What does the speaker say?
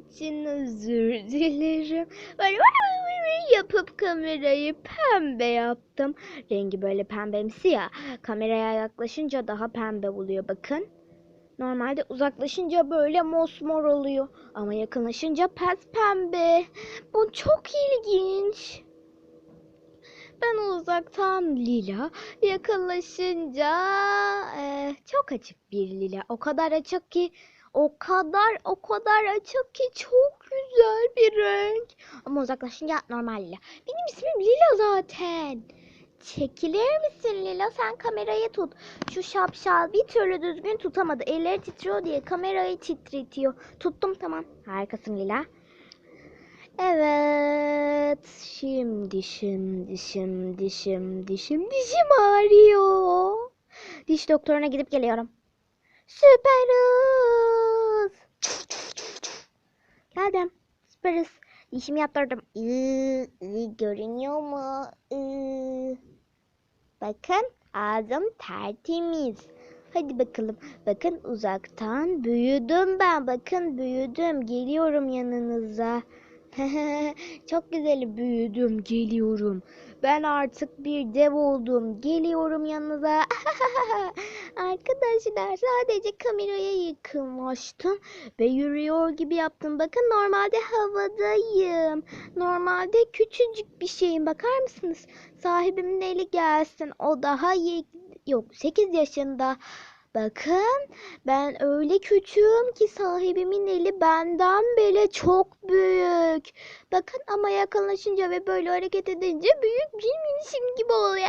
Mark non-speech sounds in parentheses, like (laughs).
için özür dilerim. Böyle yapıp kamerayı pembe yaptım. Rengi böyle pembemsi ya. Kameraya yaklaşınca daha pembe oluyor bakın. Normalde uzaklaşınca böyle mosmor oluyor. Ama yakınlaşınca pes pembe. Bu çok ilginç. Ben uzaktan lila, yakınlaşınca eee, çok açık bir lila. O kadar açık ki, o kadar o kadar açık ki çok güzel bir renk. Ama uzaklaşınca normal lila. Benim ismim Lila zaten. Çekilir misin Lila? Sen kamerayı tut. Şu şapşal bir türlü düzgün tutamadı. Elleri titriyor diye kamerayı titretiyor. Tuttum tamam. Harikasın Lila. Evet. Şimdi şimdi şimdi şimdi şimdi dişim ağrıyor. Diş doktoruna gidip geliyorum. Süper Geldim. Süper hız. Dişimi yaptırdım. Iı, ıı, görünüyor mu? Iı. Bakın ağzım tertemiz. Hadi bakalım. Bakın uzaktan büyüdüm ben. Bakın büyüdüm. Geliyorum yanınıza. (laughs) Çok güzel büyüdüm. Geliyorum. Ben artık bir dev oldum. Geliyorum yanınıza. (laughs) Arkadaşlar sadece kameraya yakınlaştım ve yürüyor gibi yaptım. Bakın normalde havadayım. Normalde küçücük bir şeyim. Bakar mısınız? Sahibimin eli gelsin. O daha yok 8 yaşında. Bakın ben öyle küçüğüm ki sahibimin eli benden bile çok büyük. Bakın ama yakınlaşınca ve böyle hareket edince büyük bir minişim gibi oluyor.